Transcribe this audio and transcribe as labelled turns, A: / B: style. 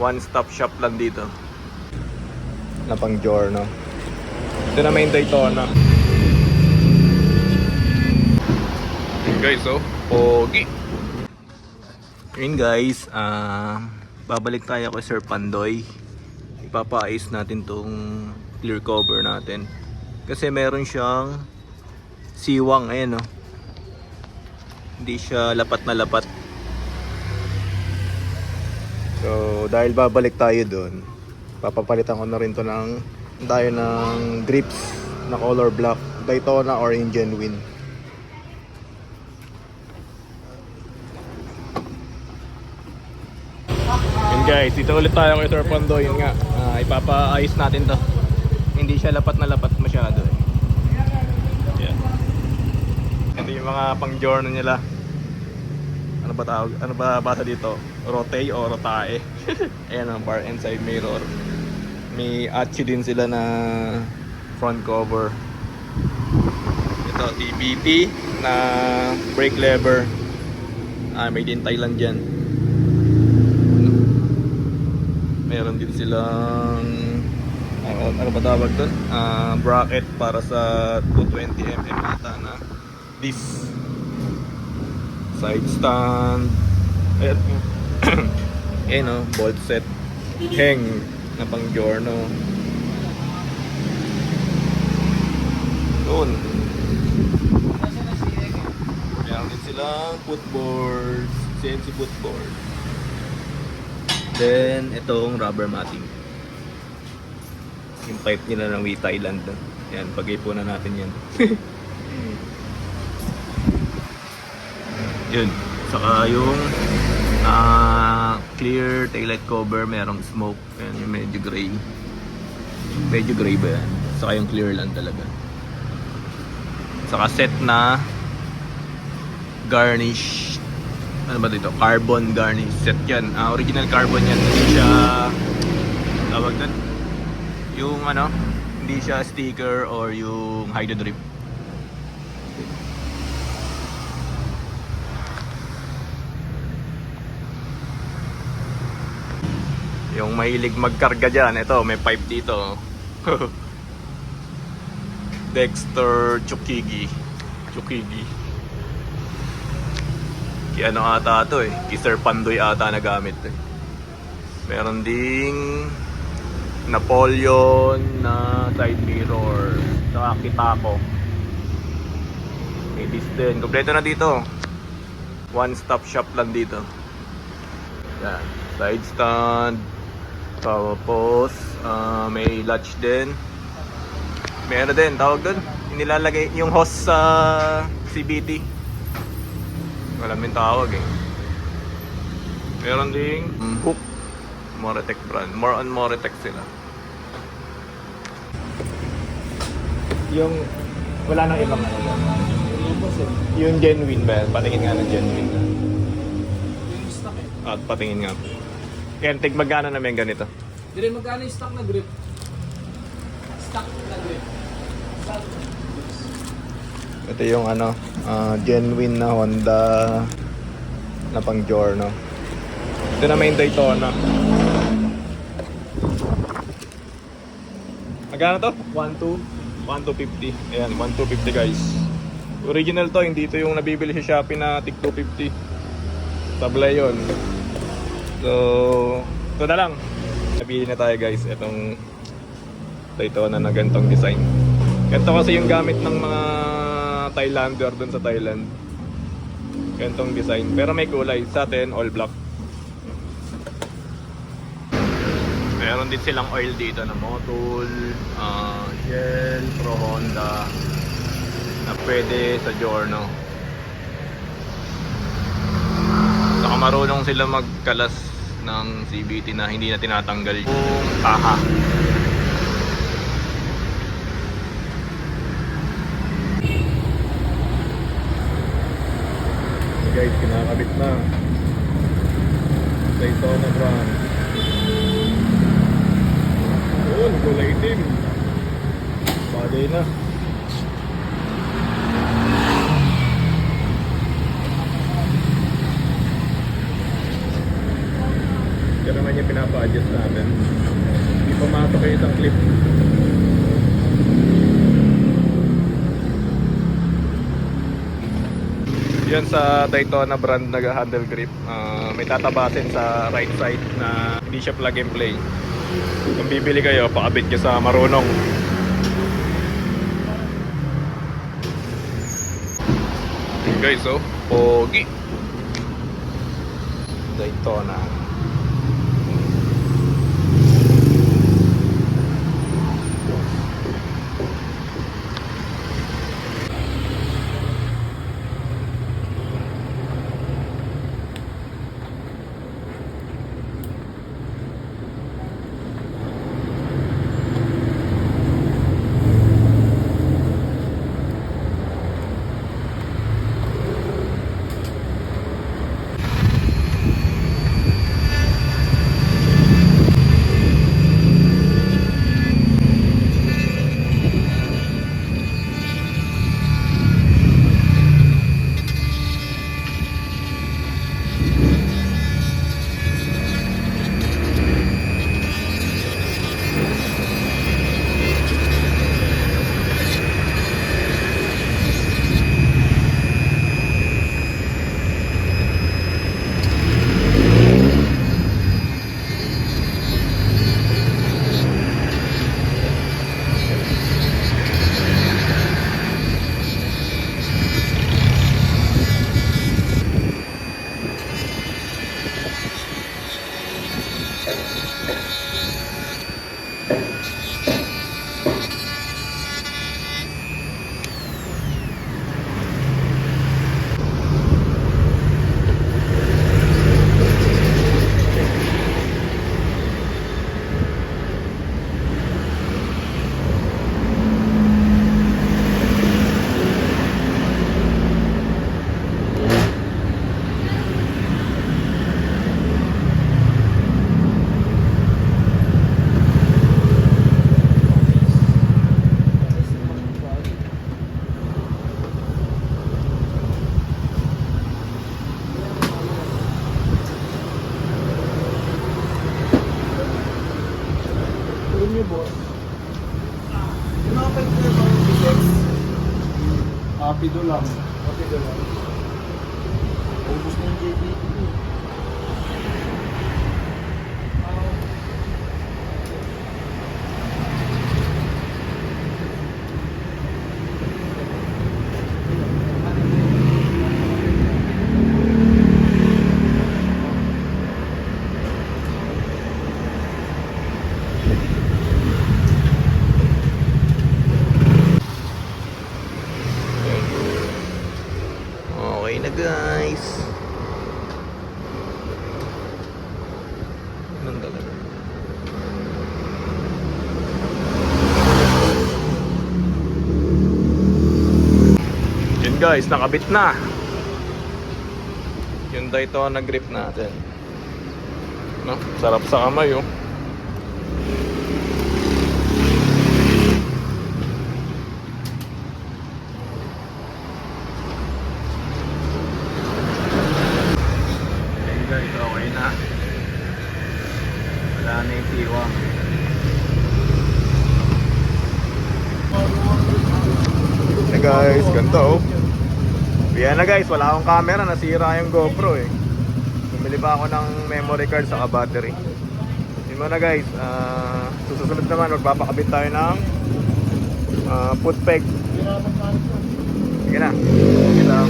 A: One stop shop lang dito. Na pang Giorno. Ito na main Daytona. Guys, so, pogi. Yun guys, ah babalik tayo kay Sir Pandoy. Ipapaayos natin tong clear cover natin. Kasi meron siyang siwang, ayan oh. Hindi siya lapat na lapat. So, dahil babalik tayo doon, papapalitan ko na rin to ng tayo ng grips na color black, Daytona or Indian Win. Yun guys, dito ulit tayo kay Sir Pondo, yun nga, ah, ipapaayos natin to. Hindi siya lapat na lapat masyado eh. Yan. Ito yung mga pang journal nila. Ano ba tawag? Ano ba basa dito? Rote o rotae? Ayan ang bar and side mirror. May Achi din sila na front cover. Ito, TBT na brake lever. Ah, made in Thailand yan. Meron din silang ano, ano ba tawag doon? Ah, bracket para sa 220mm ata na disc side stand. Ayan. Ayan o bolt set. Hang na pang giorno. Yun. Meron din silang footboard CNC footboard then itong rubber matting. Yung pipe nila ng We Thailand. Yan pag-ipunan natin yan yun. Saka yung ah, clear taillight cover merong smoke. Yan yung medyo gray. Medyo gray ba yan? Saka yung clear lang talaga. Saka set na garnish. Ano ba dito? Carbon garnish set yan. Ah, original carbon yan. Hindi siya tawag doon yung ano? Hindi siya sticker or yung hydro drip Yung mahilig magkarga dyan, ito, may pipe dito. Dexter Chukigi. Chukigi. Kaya ano ata to eh. Kay Sir Pandoy ata nagamit eh. Meron ding Napoleon na side mirror. Saka Kitako. May disc din. Kompleto na dito. One stop shop lang dito. Yan. Side stand. Tapos, ah, may latch din. May ano din, tawag doon. Inilalagay yung hose sa CBT. Wala min tawag eh. Meron ding mm, hook. Moretec brand. More on Moretec sila. Yung wala nang ibang ano. Yung genuine ba? Patingin nga ng genuine.
B: Yung eh.
A: At patingin nga. Yan, tig magkano namin ganito?
B: Dire magkano yung stock na grip? Stock na grip. Stock.
A: Ito yung ano, ah, genuine na Honda na pang Giorno. Ito na main Daytona. Magkano to? 1.2? 1.250. Ayan, 1.250 guys. Original to, hindi to yung nabibili sa Shopee na tig 250. Tablay yun. So, ito na lang. Nabili na tayo guys, itong Daytona na gantong design. Ito kasi yung gamit ng mga Thailander dun sa Thailand. Gantong design. Pero may kulay. Sa atin, all black. Meron din silang oil dito na Motul, ah, Shell, Pro Honda na pwede sa Giorno. Saka marunong sila magkalas ng CBT na hindi na tinatanggal yung taha. guys, kinakabit na. Daytona brand. Yun, kulay itim. Bagay na. Yan naman yung pinapa adjust natin. Hindi pumatok yung isang clip. Yan sa Daytona brand na handle grip. Ah, may tatabasin sa right side na hindi siya plug and play. Kung bibili kayo, pakabit nyo sa marunong. Guys, so, pogi. Daytona.
B: Boss. Yung mga pwede na mga bisex. Rapido lang. Rapido lang. Ubus na yung JPT.
A: Okay na guys. Ganun talaga. Yun guys, nakabit na. Yung Daytona grip natin. No? Sarap sa kamay oh. Guys, okay. Hey guys, ganito oh. Yan na guys, wala akong camera, nasira yung GoPro eh. Bumili pa ako ng memory card sa battery. Yun muna guys, ah, susunod naman magpapakabit tayo ng ah, foot peg. Sige na. Sige na.